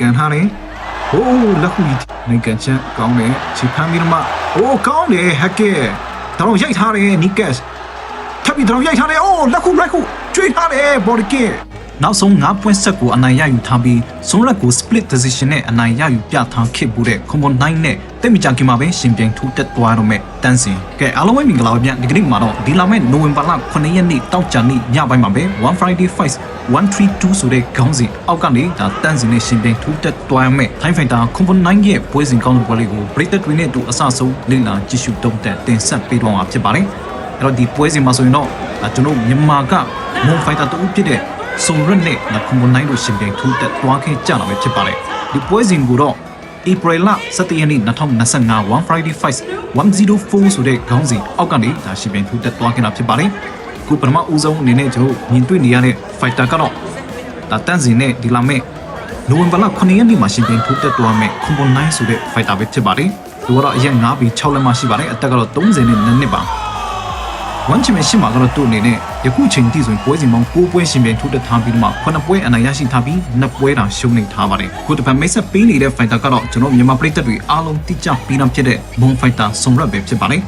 ကန်ထားတယ်ဟိုးလက်ခုကြီးနေကန်ချန်ကောင်းတယ်ခြေဖမ်းပြီးတော့မှဟိုးကောင်းတယ်ဟက်ကဲတော့ရိုက်ထားတယ်နီကက်ထပ်ပြီးတော့ရိုက်ထားတယ်အိုးလက်ခုလက်ခုကျွေးထားတယ်ဘော်ဒီကစ် နောက်ဆုံး9ပွင့်ဆက်ကိုအနိုင်ရယူထားပြီးဆုံးရက်ကို split decision နဲ့အနိုင်ရယူပြထားခဲ့မှုတဲ့ combo 9နဲ့တိတ်မကြခင်မှာပဲရှင်ပြိုင်ထိုးတက်သွားတော့မဲ့တန်းစင်ကဲအားလုံးပဲမင်္ဂလာပါဗျဒီကနေ့မှာတော့ဒီလာမဲ့နိုဝင်ဘာလ9ရက်နေ့တောက်ကြနေ့ညပိုင်းမှာပဲ1 Friday Fights 132ဆိုတဲ့ခေါင်းစဉ်အောက်ကနေဒါတန်းစင်နဲ့ရှင်ပြိုင်ထိုးတက်သွားမဲ့ Time Fighter combo 9ရဲ့ပွဲစဉ်ကောင်းတဲ့ပွဲလေးကို Breaker တွေနဲ့အတူအဆဆုံးလေ့လာကြည့်ရှုတုံးတက်တင်ဆက်ပေးတော့မှာဖြစ်ပါတယ်အဲ့တော့ဒီပွဲစဉ်မှာဆိုရင်တော့ဒါကျွန်တော်မြန်မာက Moon Fighter တူဖြစ်တဲ့ စုံရက်နဲ့ဒါ combo 9တို့ရှင်ပြိုင်ထိုးတက်သွားခဲ့ကြတာပဲဖြစ်ပါတယ်ဒီပွဲစဉ်ကိုတော့ April လ17ရက်နေ့2025 One Friday Fights 104ဆိုတဲ့ခေါင်းစဉ်အောက်ကနေဒါရှင်ပြိုင်ထိုးတက်သွားခဲ့တာဖြစ်ပါတယ်။ခုပထမဦးဆုံးအနေနဲ့ကျွန်တော်မြင်တွေ့နေရတဲ့ fighter ကတော့ဒါတန့်စင်နဲ့ဒီလာမဲ့နိုဝင်ဘာလ9ရက်နေ့မှာရှင်ပြိုင်ထိုးတက်သွားမဲ့ Combo 9ဆိုတဲ့ fighter ပဲဖြစ်ပါတယ်။သူကတော့အရင်9ပြီး6လက်မှရှိပါတယ်။အသက်ကတော့30နဲ့2နှစ်ပါ။ဝမ်ချင်မရှိမှာကတော့သူ့အနေနဲ့ ယခုချိန်ထိဆိုရင်ပွဲစဉ်ပေါင်း9ပွဲရှင်ပြိုင်ထိုးတက်ထားပြီးတော့မှ9ပွဲအနိုင်ရရှိထားပြီး2ပွဲတောင်ရှုံးနေထားပါတယ်ခုတစ်ပတ်မိတ်ဆက်ပေးနေတဲ့ fighter ကတော့ကျွန်တော်မြန်မာပြည်သက်တွေအားလုံးတိကျပြီးတော့ဖြစ်တဲ့ Moon Fighter စုံရက်ပဲဖြစ်ပါတယ်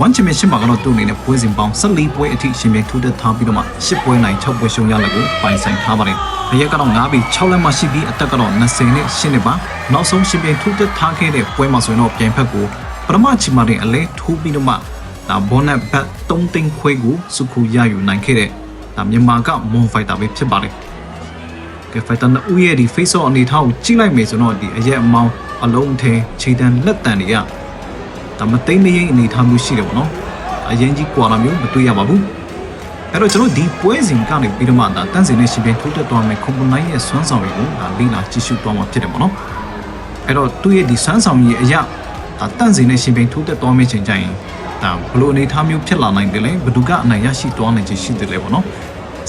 ဝမ်ချင်မရှိမှာကတော့သူ့အနေနဲ့ပွဲစဉ်ပေါင်း14ပွဲအထိရှင်ပြိုင်ထိုးတက်ထားပြီးတော့မှ10ပွဲနိုင်6ပွဲရှုံးရလက်ကိုပိုင်ဆိုင်ထားပါတယ်အရက်ကတော့9ပြီး6လက်မှရှိပြီးအသက်ကတော့20နဲ့10နှစ်ပါနောက်ဆုံးရှင်ပြိုင်ထိုးတက်ထားခဲ့တဲ့ပွဲမှာဆိုရင်တော့ပြိုင်ဖက်ကိုပထမချီမာတင်အလဲထိုးပြီးတော့မှ ဒါဘောနက်ဘတ်3သိန်းခွဲကိုစုခုရယူနိုင်ခဲ့တဲ့ဒါမြန်မာကမွန်ဖိုက်တာပဲဖြစ်ပါတယ်။ကဲဖိုက်တာနှစ်ဦးရဲ့ဒီ face off အနေထားကိုကြည့်လိုက်မယ်ဆိုတော့ဒီအရက်အမောင်းအလုံးထဲခြေတန်းလက်တန်တွေကဒါမသိမ့်မရင်အနေထားမျိုးရှိတယ်ပေါ့နော်။အရင်ကြီးကွာလာမျိုးမတွေ့ရပါဘူး။အဲ့တော့ကျွန်တော်ဒီပွဲစဉ်ကနေပြီးတော့မှဒါတန်းစင်နဲ့ရှင်ပြထိုးတက်သွားမယ်ကွန်ပနိုင်းရဲ့စွမ်းဆောင်ရည်ကိုဒါလေ့လာကြည့်ရှုသွားမှာဖြစ်တယ်ပေါ့နော်။အဲ့တော့သူ့ရဲ့ဒီစွမ်းဆောင်ရည်အရာဒါတန်းစင်နဲ့ရှင်ပြထိုးတက်သွားမယ့်ချိန်ကျရင် ဒါဘလို့အနေထားမျိုးဖြစ်လာနိုင်တယ်လဲဘယ်သူကအနိုင်ရရှိသွားနိုင်ခြင်းရှိတယ်လဲပေါ့နော်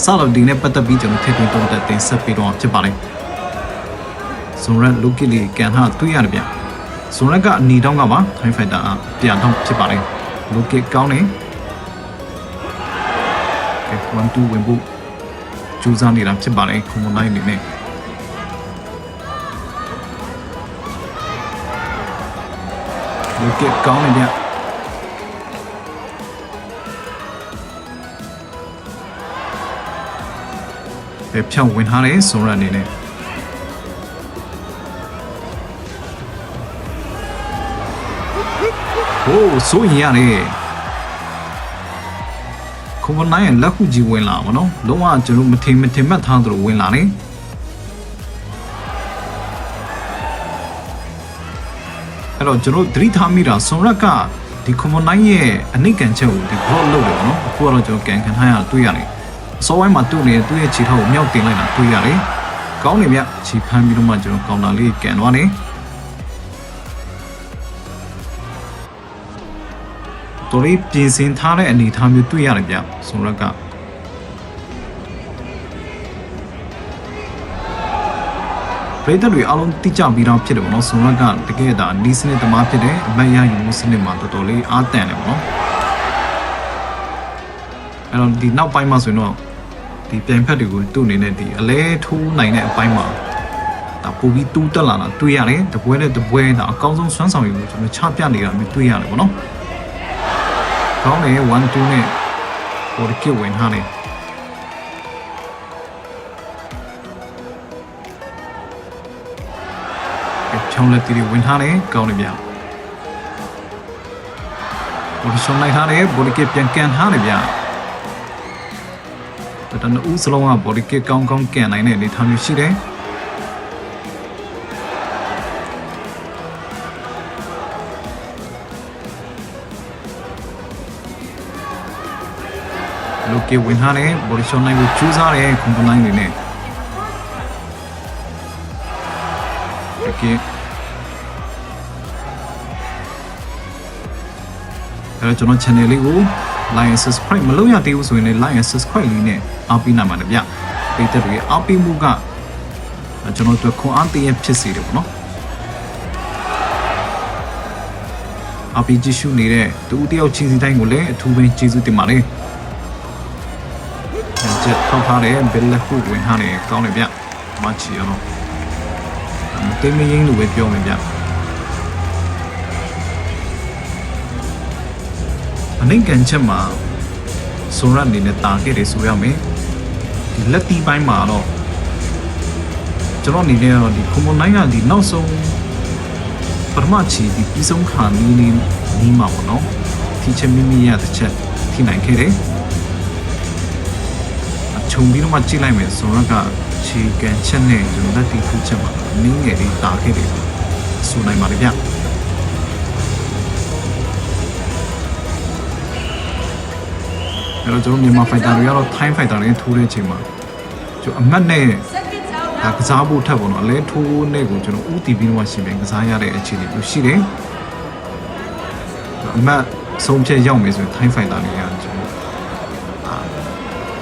စတော့ဒီနဲ့ပတ်သက်ပြီးကျွန်တော်ထည့်သွင်းတုံးတက်တင်ဆက်ပေးတော့ဖြစ်ပါတယ်ဇွန်ရက်လုကီလီကန်ဟာတွေ့ရတယ်ဗျဇွန်ရက်ကအနီတောင်းကပါထိုင်းဖိုက်တာအပြန်တော့ဖြစ်ပါတယ်လုကီကောင်းနေကဲ1 2ဝင်ဖို့ကြိုးစားနေတာဖြစ်ပါတယ်ခုံမနိုင်အနေနဲ့လုကီကောင်းနေဗျ ဖြောင်းဝင်ထားတယ်ဆိုရအနေနဲ့ဟိုးဆိုရင်ရတယ်ခုမနိုင်ရဲ့လက်ခုကြီးဝင်လာပါတော့လုံးဝကျွန်တော်မထင်မထင်မှတ်ထားသလိုဝင်လာတယ်အဲ့တော့ကျွန်တော်သတိထားမိတာဆွန်ရက်ကဒီကွန်မနိုင်ရဲ့အနိကန်ချက်ကိုဒီ block လုပ်တယ်ပေါ့နော်အခုကတော့ကျွန်တော်ကန်ခံထားရတွေ့ရတယ်အ စောပိုင်းမှာသူ့နေသူ့ရဲ့ခြေထောက်ကိုမြောက်တင်လိုက်တာတွေ့ရတယ်ကောင်းနေမြခြေဖမ်းပြီးတော့မှကျွန်တော်ကောင်တာလေးကန်သွားတယ်တော်လေးပြင်ဆင်ထားတဲ့အနေအထားမျိုးတွေ့ရတယ်ဗျဆွန်ရက်ကပရိသတ်တွေအားလုံးတိကျပြီးတော့ဖြစ်တယ်ပေါ့နော်ဆွန်ရက်ကတကယ်ဒါနီးစနစ်သမားဖြစ်တယ်အမတ်ရယူမှုစနစ်မှာတော်တော်လေးအားတန်တယ်ပေါ့နော်အဲ့တော့ဒီနောက်ပိုင်းမှာဆိုရင်တော့ ဒီပြိုင်ဖက်တွေကိုသူ့အနေနဲ့ဒီအလဲထိုးနိုင်တဲ့အပိုင်းမှာဒါပိုပြီးတူးတက်လာတာတွေ့ရတယ်တပွဲနဲ့တပွဲဒါအကောင်းဆုံးစွမ်းဆောင်ရည်ကိုကျွန်တော်ချပြနေတာမျိုးတွေ့ရတယ်ပေါ့နော်ကောင်းတယ်1 2နဲ့ပေါ်ကစ်ဝင်ထားတယ်ချောင်းလက်တီတွေဝင်ထားတယ်ကောင်းတယ်ဗျာပေါ်ရှုံးလိုက်ထားတယ်ဘော်ဒီကစ်ပြန်ကန်ထားတယ်ဗျာ တတနဦးစလုံးက body kit ကောင်းကောင်းကန်နိုင်တဲ့အနေအထားမျိုးရှိတယ်လူကေဝင်ထားတယ် body shot နိုင်ကိုကျူးစားတယ် component တွေနဲ့โอเคအဲ့တော့ကျွန်တော် channel လေးကို like and subscribe မလုပ်ရသေးဘူးဆိုရင်လည်း like and subscribe လေးနဲ့အားပေးနိုင်ပါတယ်ဗျ။ပိတ်သက်တွေအားပေးမှုကကျွန်တော်တို့ခွန်အားတည်ရဖြစ်စေတယ်ပေါ့နော်။အားပေးကြည့်ရှုနေတဲ့တူတယောက်ချင်းစီတိုင်းကိုလည်းအထူးပဲကျေးဇူးတင်ပါတယ်။ညချက်ထောက်ထားတဲ့ဘယ်လက်ခုဝင်ထားတယ်ကောင်းတယ်ဗျ။မချီရတော့တိတ်မရင်းလို့ပဲပြောမယ်ဗျ အနိုင်ကန်ချက်မှာဆိုရအနေနဲ့တာခဲ့တယ်ဆိုရမယ်ဒီလက်တီးပိုင်းမှာတော့ကျွန်တော်အနေနဲ့တော့ဒီကွန်မွန်နိုင်ကဒီနောက်ဆုံးပထမချီဒီပြီးဆုံးခါနီးနီးနီးမှာပေါ့နော်ဒီချက်မိမိရတဲ့ချက်ထိနိုင်ခဲ့တယ်အချုံပြီးတော့မှကြည့်လိုက်မယ်ဆိုတော့ကခြေကန်ချက်နဲ့ကျွန်တော်လက်တီးခုချက်မှာနင်းငယ်လေးတာခဲ့တယ်ဆိုနိုင်ပါလေဗျ အဲ့တော့ကျွန်တော်မြန်မာဖိုက်တာတွေကတော့ time fighter တွေထိုးတဲ့အချိန်မှာကျွန်တော်အမှတ်နဲ့ဒါကစားဖို့ထက်ပေါ့နော်အလဲထိုးနဲ့ကိုကျွန်တော်ဥတီပြီးတော့ရှိမယ်ကစားရတဲ့အခြေအနေမျိုးရှိတယ်အမတ်ဆုံးဖြတ်ရောက်မယ်ဆိုရင် time fighter တွေကကျွန်တော်အာ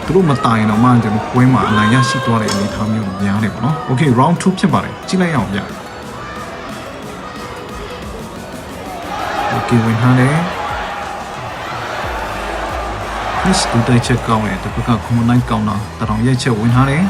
သူတို့မတိုင်တော့မှကျွန်တော်ပွဲမှာအနိုင်ရရှိသွားတဲ့အနေအထားမျိုးများတယ်ပေါ့နော် okay round 2ဖြစ်ပါတယ်ကြည့်လိုက်ရအောင်ဗျ okay ဝင်ထားတယ် Chris ဒူတိုက်ချက်ကောင်းတယ်တစ်ဖက်ကကွန်မန်နိုင်ကောင်းတာတရောင်ရိုက်ချက်ဝင်ထားတယ်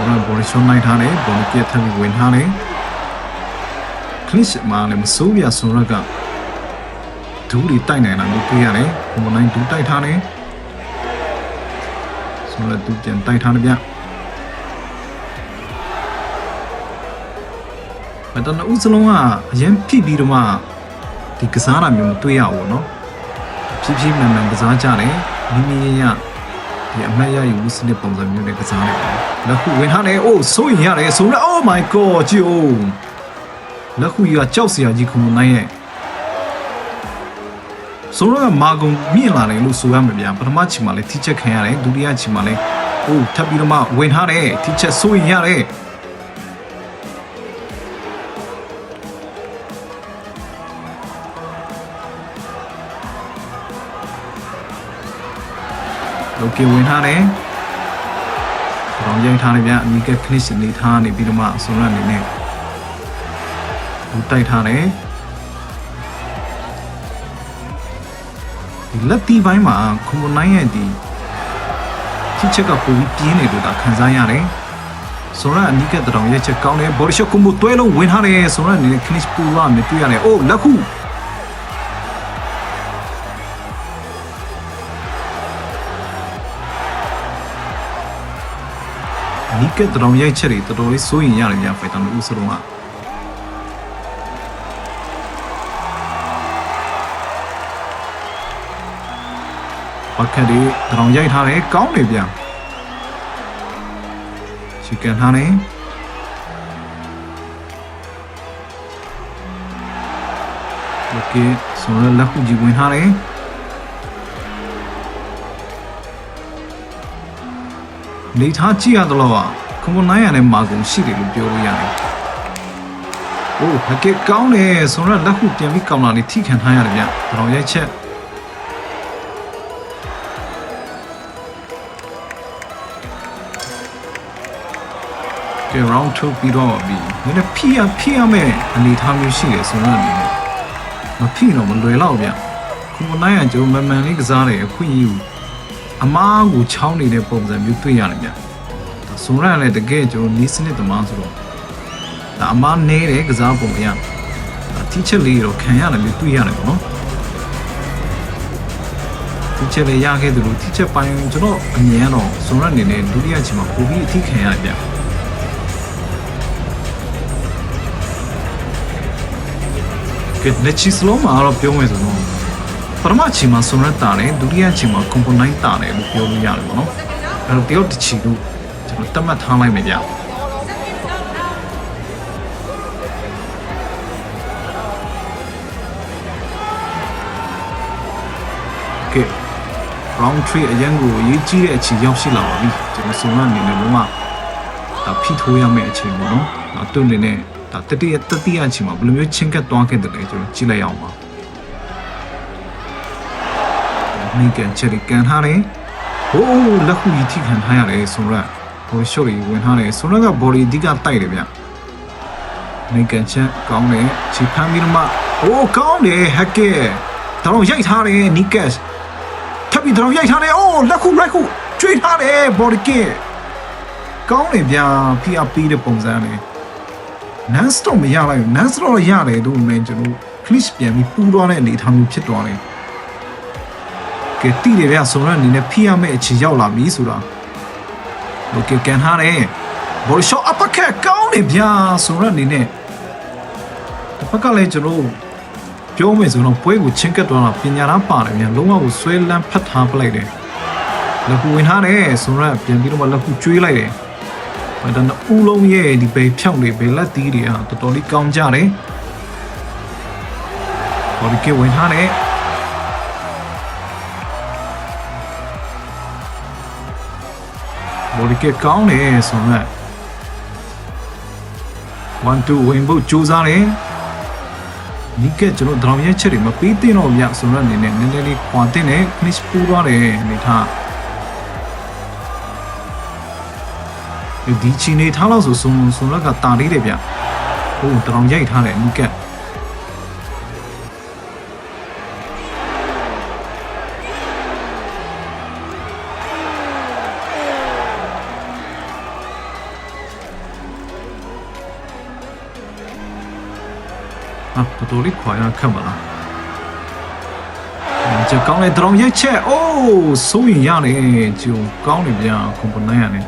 ဆိုတော့ဘော်လီရှုံးလိုက်ထားတယ်ဘော်လီပြတ်ထပ်ပြီးဝင်ထားတယ်ခလစ်မှာလည်းမစိုးရဆိုတော့ကဒူးတွေတိုက်နိုင်တာမျိုးတွေ့ရတယ်ဘုံနိုင်ဒူးတိုက်ထားတယ်ဆိုတော့သူပြန်တိုက်ထားတယ်ဗျမတနဦးစလုံးကအရင်ဖိပြီးတော့မှဒီကစားတာမျိုးမတွေ့ရဘူးเนาะဖြည်းဖြည်းမှန်မှန်ကစားကြတယ်မိမိရရ ဒီအမတ်ရယူစနစ်ပုံစံမျိုးနဲ့ကစားနေတယ်။ လက်ခုဝင်ထားတယ်။အိုးစိုးရင်ရတယ်ဆိုတော့ Oh my god ကြည့်ဦး။လက်ခုကြီးကကြောက်စရာကြီးခုမနိုင်ရဲ့။ဆိုတော့မာကုံမြင့်လာတယ်လို့ဆိုရမှာဗျာ။ပထမချိန်မှာလည်းထိချက်ခံရတယ်။ဒုတိယချိန်မှာလည်းအိုးထပ်ပြီးတော့မှဝင်ထားတယ်။ထိချက်စိုးရင်ရတယ်။ Okay ဝင်ထားတယ်။ ကြောင်ရိုက်ထားတယ်ဗျအမီကခနစ်နေထားနေပြီးတော့မှဆိုရအနေနဲ့ဘူတိုက်ထားတယ်။ဒီလက်တီပိုင်းမှာကွန်နိုင်ရဲ့ဒီချစ်ချက်ကပုံပြီးပြင်းနေလို့ဒါခံစားရတယ်။ဆိုရအနီးကတောင်ရဲ့ချက်ကောင်းတယ်ဘော်ဒီရှော့ကွန်ဘိုတွဲလုံးဝင်ထားတယ်ဆိုရအနေနဲ့ခနစ်ပူလာမြတွေ့ရတယ်။အိုးလက်ခု နီးကက်တောင်ရိုက်ချက်တွေတော်တော်လေးစိုးရင်ရတယ်ဗျဖိုက်တာလို့ဦးစလုံးကဘက်ခက်တွေတောင်ရိုက်ထားတယ်ကောင်းတယ်ဗျချီကန်ထားတယ်โอเคဆိုတော့လက်ခုကြီးဝင်ထားတယ် နေထားကြည့်ရတော့ကွန်မနိုင်ရတဲ့မာကုံရှိတယ်လို့ပြောလို့ရတယ်။အိုးဟကဲကောင်းတယ်ဆိုတော့လက်ခုပြန်ပြီးကောင်းလာနေထိခံထားရတယ်ဗျ။တော်ရိုက်ချက်ကဲ round 2ပြီးတော့ပြီ။နည်းနည်းဖိရဖိရမယ်အနေထားမျိုးရှိတယ်ဆိုတော့အနေနဲ့မဖိတော့မလွယ်တော့ဗျ။ကွန်မနိုင်ရကျုံမန်မှန်လေးကစားတယ်အခွင့်အရေး အမားကိုချောင်းနေတဲ့ပုံစံမျိုးတွေ့ရတယ်ဗျ။ဒါဆိုရလည်းတကယ်ကျွန်တော်နီးစနစ်သမားဆိုတော့ဒါအမားနေတဲ့ကစားပုံအရဒါတီချက်လေးတော့ခံရတယ်လို့တွေ့ရတယ်ပေါ့နော်။တီချက်လေးရခဲ့တယ်လို့တီချက်ပိုင်းကျွန်တော်အမြင်ကတော့ဆိုရအနေနဲ့ဒုတိယချိန်မှာပိုပြီးအထိခံရတယ်ဗျ။ကဲလက်ချီစလုံးမှာတော့ပြောမယ်ဆိုတော့ ပထမအချိန်မှာဆွန်ရက်တာတယ်ဒုတိယအချိန်မှာကွန်ပိုနိုင်တာတယ်လို့ပြောလို့ရတယ်ပေါ့နော်အဲ့တော့တယောက်တစ်ချီလို့ကျွန်တော်တတ်မှတ်ထားလိုက်မယ်ဗျကဲ round 3အရင်ကိုအရေးကြီးတဲ့အချိန်ရောက်ရှိလာပါပြီကျွန်တော်ဆွန်ရက်အနေနဲ့လုံးဝဒါဖိထိုးရမယ့်အချိန်ပေါ့နော်ဒါသူ့အနေနဲ့ဒါတတိယတတိယအချိန်မှာဘယ်လိုမျိုးချင်းကပ်သွားခဲ့တယ်လဲကျွန်တော်ကြည့်လိုက်အောင်ပါ မိကန်ချယ်ကန်ထားတယ်ဟိုးလက်ခုကြီးထိခံထားရတယ်ဆိုတော့ဟိုရှော့ကြီးဝင်ထားတယ်ဆိုတော့က body အဓိကတိုက်တယ်ဗျမိကန်ချက်ကောင်းတယ်ခြေဖမ်းပြီးတော့မှဟိုးကောင်းတယ်ဟက်ကဲဒါတော့ရိုက်ထားတယ်နီကက်ထပ်ပြီးတော့ရိုက်ထားတယ်အိုးလက်ခုလက်ခုကျွေးထားတယ် body kick ကောင်းတယ်ဗျာဖိအားပေးတဲ့ပုံစံနဲ့ non stop မရလိုက်ဘူး non stop တော့ရတယ်တို့မင်းကျွန်တော် click ပြန်ပြီးပူသွားတဲ့အနေအထားမျိုးဖြစ်သွားတယ် ကဲတိတယ်ဗျာဆိုတော့အနေနဲ့ဖိရမယ့်အခြေရောက်လာပြီဆိုတာโอเคကန်ထားတယ် ball shot uppercut ကောင်းတယ်ဗျာဆိုတော့အနေနဲ့တစ်ဖက်ကလည်းကျွန်တော်ပြောမယ်ဆိုတော့ပွဲကိုချင်းကတ်သွားတာပညာသားပါတယ်ဗျာလုံးဝကိုဆွဲလန်းဖတ်ထားပလိုက်တယ်လက်ကူဝင်ထားတယ်ဆိုတော့ပြန်ပြီးတော့လက်ကူကျွေးလိုက်တယ် ။ဒါတော့ဦးလုံးရဲ့ဒီပေဖြောင်းတွေပေလက်သီးတွေဟာတော်တော်လေးကောင်းကြတယ်။ဘော်ဒီကဝင်ထားတယ်။ ဘော်ဒီကကောင်းတယ်ဆိုတော့1 2ဝင်ဖို့ကြိုးစားတယ်။ဒီကကျွန်တော်ဒရောင်ရဲ့ချက်တွေမပြီးတင်တော့ဗျဆိုတော့အနေနဲ့နည်းနည်းလေးခွာတင်တယ် finish ပူသွားတယ်အနေထားဒီချီနေထားလို့ဆိုစုံစုံလက်ကတာလေးတယ်ဗျဟိုတရောင်ရိုက်ထားတယ်အနိကက် ဟာတော်တော်လေးခွာရခက်မလားကြကောင်းလေတရောင်ရိုက်ချက်အိုးစိုးရင်ရတယ်ဂျုံကောင်းနေဗျာကွန်ပနိုင်းရတယ်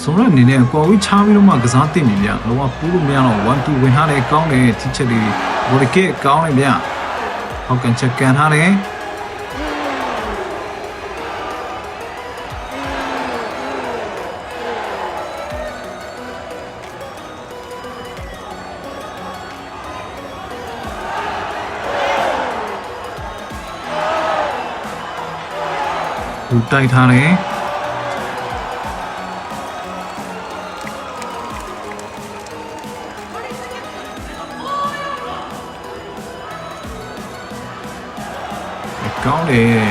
ဆိုတော့အနေနဲ့ကွာဝေးချားပြီးတော့မှကစားတင်ပြီဗျလောကပူးလို့မရတော့1 2ဝင်ထားတယ်ကောင်းတယ်ထိချက်လေးဘော်ဒီကက်ကောင်းတယ်ဗျဟောက်ကန်ချက်ကန်ထားတယ် သူတိုက်ထားတယ် ကောင်းတယ်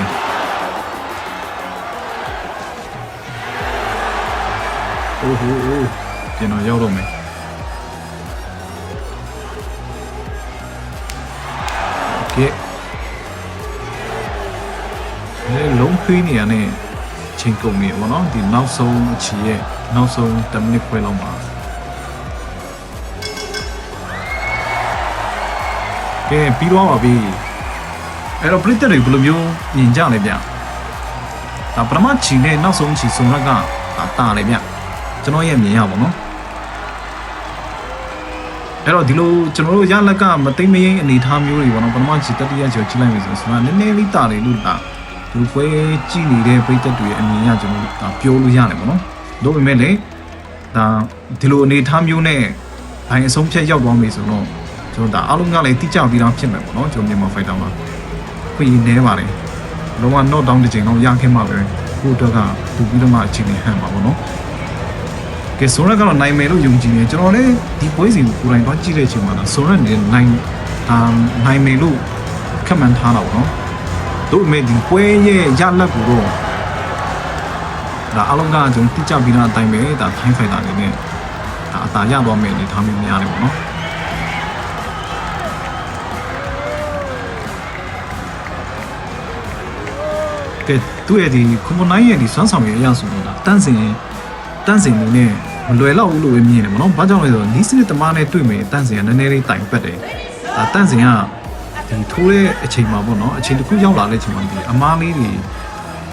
အိုးဟိုးဟိုးကျွန်တော်ရောက်တော့မယ်โอเค လေလုံးခွေးနေရတဲ့ချိန်ကုန်နေပါတော့ဒီနောက်ဆုံးအချီရဲ့နောက်ဆုံး10မိနစ်ခွဲလောက်မှာကဲပြီးတော့ပါပြီအဲ့တော့ပရိသတ်တွေဘယ်လိုမျိုးမြင်ကြလဲဗျဒါပထမချီနဲ့နောက်ဆုံးချီစုံရက်ကဒါတာလေဗျကျွန်တော်ရဲ့မြင်ရပါတော့အဲ့တော့ဒီလိုကျွန်တော်တို့ရလက်ကမသိမ့်မရင်အနေထားမျိုးတွေပေါ့နော်ပထမချီတတိယချီကိုကြည့်လိုက်ပြီဆိုတော့နည်းနည်းလေးတာလေလို့ ဒါဒီပွဲကြည့်နေတဲ့ပရိသတ်တွေရဲ့အမြင်ရကျွန်တော်တို့ဒါပြောလို့ရတယ်ပေါ့နော်ဒါပေမဲ့လည်းဒါဒီလိုအနေထားမျိုးနဲ့ဘိုင်အဆုံးဖြတ်ရောက်သွားပြီဆိုတော့ကျွန်တော်ဒါအားလုံးကလည်းတိကျပြီးသားဖြစ်မယ်ပေါ့နော်ကျွန်တော်မြန်မာဖိုက်တာမှာခွင့်ရနေပါတယ်လုံးဝ not down တစ်ချိန်တော့ရခဲ့မှာပဲကိုအတွက်ကတူပြီးတော့မှအချိန်နဲ့ဟန်ပါဘောနော်ကဲဆိုရက်ကတော့နိုင်မယ်လို့ယုံကြည်နေကျွန်တော်လည်းဒီပွဲစဉ်ကိုကိုယ်တိုင်တော့ကြည့်တဲ့အချိန်မှာဆိုရက်နေနိုင်အာနိုင်မယ်လို့ခက်မှန်းထားတာပေါ့နော် တို့ပေမဲ့ဒီပွဲရဲ့ရလက်ကိုတော့ဒါအလုံးကကျွန်တော်တိကျပြီးတော့အတိုင်းပဲဒါထိုင်းဖိုင်တာအနေနဲ့ဒါအသာရသွားမယ်အနေထားမျိုးများတယ်ပေါ့နော်ကဲသူ့ရဲ့ဒီကွန်ပနိုင်းရဲ့ဒီစွမ်းဆောင်ရည်အရဆိုတော့ဒါတန်းစင်တန်းစင်နေနဲ့မလွယ်တော့ဘူးလို့ပဲမြင်တယ်ဗောနော်။ဘာကြောင့်လဲဆိုတော့နီးစနစ်တမားနဲ့တွေ့မယ်တန်းစင်ကနည်းနည်းလေးတိုင်ပတ်တယ်။ဒါတန်းစင်က ဒီထိုးတဲ့အချိန်မှာဗောနော်အချိန်တစ်ခုရောက်လာတဲ့အချိန်မှာဒီအမားလေးတွေ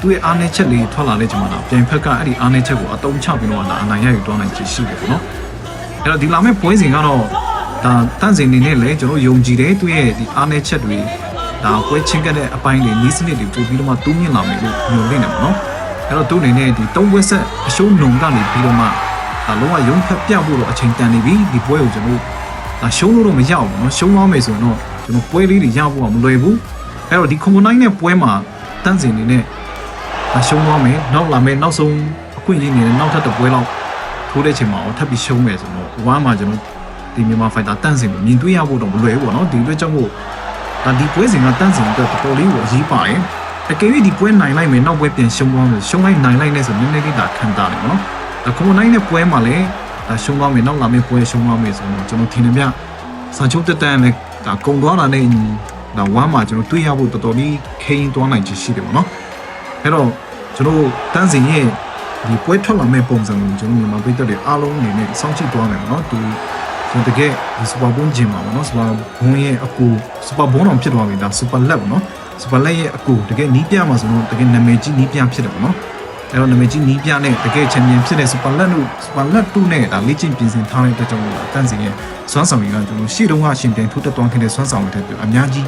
သူ့ရဲ့အားနည်းချက်လေးထွက်လာတဲ့အချိန်မှာတော့ပြန်ဖက်ကအဲ့ဒီအားနည်းချက်ကိုအတုံးချပြီးတော့ဒါအနိုင်ရယူသွားနိုင်ချေရှိတယ်ဗောနော်။အဲ့တော့ဒီလာမယ့်ပွဲစဉ်ကတော့ဒါတန်းစင်နေနဲ့လည်းကျွန်တော်ယုံကြည်တယ်သူ့ရဲ့ဒီအားနည်းချက်တွေဒါပွဲချင်းကတဲ့အပိုင်းတွေနီးစနစ်တွေပို့ပြီးတော့မှတူးမြင့်လာမယ်လို့ညွှန်နေတယ်ဗောနော်။အဲ့တော့သူ့အနေနဲ့ဒီသုံးပွဲဆက်အရှုံးနှုံကနေပြီးတော့မှဒါလုံးဝရုံးဖက်ပြဖို့တော့အချိန်တန်နေပြီဒီပွဲကိုကျွန်တော်ဒါရှုံးလို့တော့မရဘူးเนาะရှုံးသွားမယ်ဆိုရင်တော့ ကျွန်တော်ပွဲလေးတွေရဖို့ကမလွယ်ဘူးအဲ့တော့ဒီကွန်ပနိုင်းနဲ့ပွဲမှာတန်းစင်နေနဲ့ဒါရှုံးသွားမယ်နောက်လာမယ်နောက်ဆုံးအခွင့်အရေးနေတဲ့နောက်ထပ်တစ်ပွဲလောက်ထိုးတဲ့ချိန်မှာတော့ထပ်ပြီးရှုံးမယ်ဆိုတော့ဝမ်းမှာကျွန်တော်ဒီမြန်မာဖိုက်တာတန့်စင်ကိုမြင်တွေ့ရဖို့တော့မလွယ်ဘူးပေါ့နော်ဒီအတွက်ကြောင့်မို့ဒါဒီပွဲစဉ်ကတန့်စင်အတွက်တော်တော်လေးကိုအရေးပါတယ်အကယ်၍ဒီပွဲနိုင်လိုက်မယ်နောက်ပွဲပြန်ရှုံးသွားမယ်ရှုံးလိုက်နိုင်လိုက်နဲ့ဆိုနည်းနည်းလေးဒါခံတာတယ်ပေါ့နော်ဒါကွန်နိုင်တဲ့ပွဲမှာလည်းဒါရှုံးသွားမယ်နောက်လာမယ့်ပွဲရှုံးသွားမယ်ဆိုတော့ကျွန်တော်ထင်တယ်ဗျဆန်ချုံတက်တန်နဲ့ ဒါကုံသွားတာနဲ့ဒါဝမ်းမှာကျွန်တော်တွေ့ရဖို့တော်တော်လေးခိန်းသွားနိုင်ချင်ရှိတယ်ပေါ့နော်အဲ့တော့ကျွန်တော်တန်းစင်ရဲ့ဒီပွဲထွက်လာမဲ့ပုံစံကိုကျွန်တော်မြန်မာပြည်သက်တွေအားလုံးအနေနဲ့စောင့်ကြည့်သွားမယ်ပေါ့နော်ဒီကျွန်တော်တကယ်ဒီစပါဘုံဂျင်မှာပေါ့နော်စပါဘုံရဲ့အကူစပါဘုံတော်ဖြစ်သွားပြီဒါစပါလက်ပေါ့နော်စပါလက်ရဲ့အကူတကယ်နီးပြမှာဆိုတော့တကယ်နာမည်ကြီးနီးပြဖြစ်တယ်ပေါ့နော် အဲ့တော့နာမည်ကြီးနီးပြနဲ့တကယ်ချန်ပီယံဖြစ်တဲ့စပါလက်တို့စပါလက်တူနဲ့ဒါလေ့ကျင့်ပြင်ဆင်ထားတဲ့အတွက်ကြောင့်မို့တန်းစင်ရဲ့စွမ်းဆောင်ရည်ကကျွန်တော်ရှေ့တုန်းကရှင်ပြန်ထိုးတက်သွားခဲ့တဲ့စွမ်းဆောင်ရည်တွေအများကြီး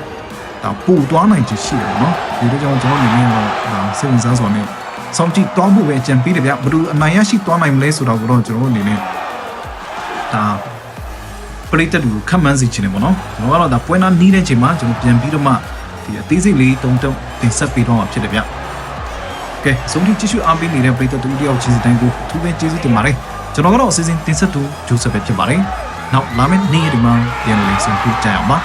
ဒါပို့သွားနိုင်ချင်ရှိတယ်နော်ဒီလိုကြောင့်ကျွန်တော်အနေနဲ့တော့ဒါစိတ်ဝင်စားစွာနဲ့စောင့်ကြည့်သွားဖို့ပဲကြံပြီးတယ်ဗျဘယ်သူအနိုင်ရရှိသွားနိုင်မလဲဆိုတော့ကတော့ကျွန်တော်အနေနဲ့ဒါပရိသတ်တွေကိုခက်မှန်းစီချင်တယ်ပေါ့နော်ကျွန်တော်ကတော့ဒါပွဲနာနီးတဲ့ချိန်မှာကျွန်တော်ပြန်ပြီးတော့မှဒီအသေးစိတ်လေးတုံတုံတင်ဆက်ပေးတော့မှာဖြစ်တယ်ဗျ ကဲဆုံးဖြတ်ကြည့်ရှုအားပေးနေတဲ့ပရိသတ်တူတယောက်ချင်းစီတိုင်းကိုသူပဲကျေးဇူးတင်ပါတယ်ကျွန်တော်ကတော့အစီအစဉ်တင်ဆက်သူဂျိုးဆက်ပဲဖြစ်ပါတယ်နောက်လာမယ့်နေ့ဒီမှာပြန်လည်ဆုံတွေ့ကြရအောင်ပါ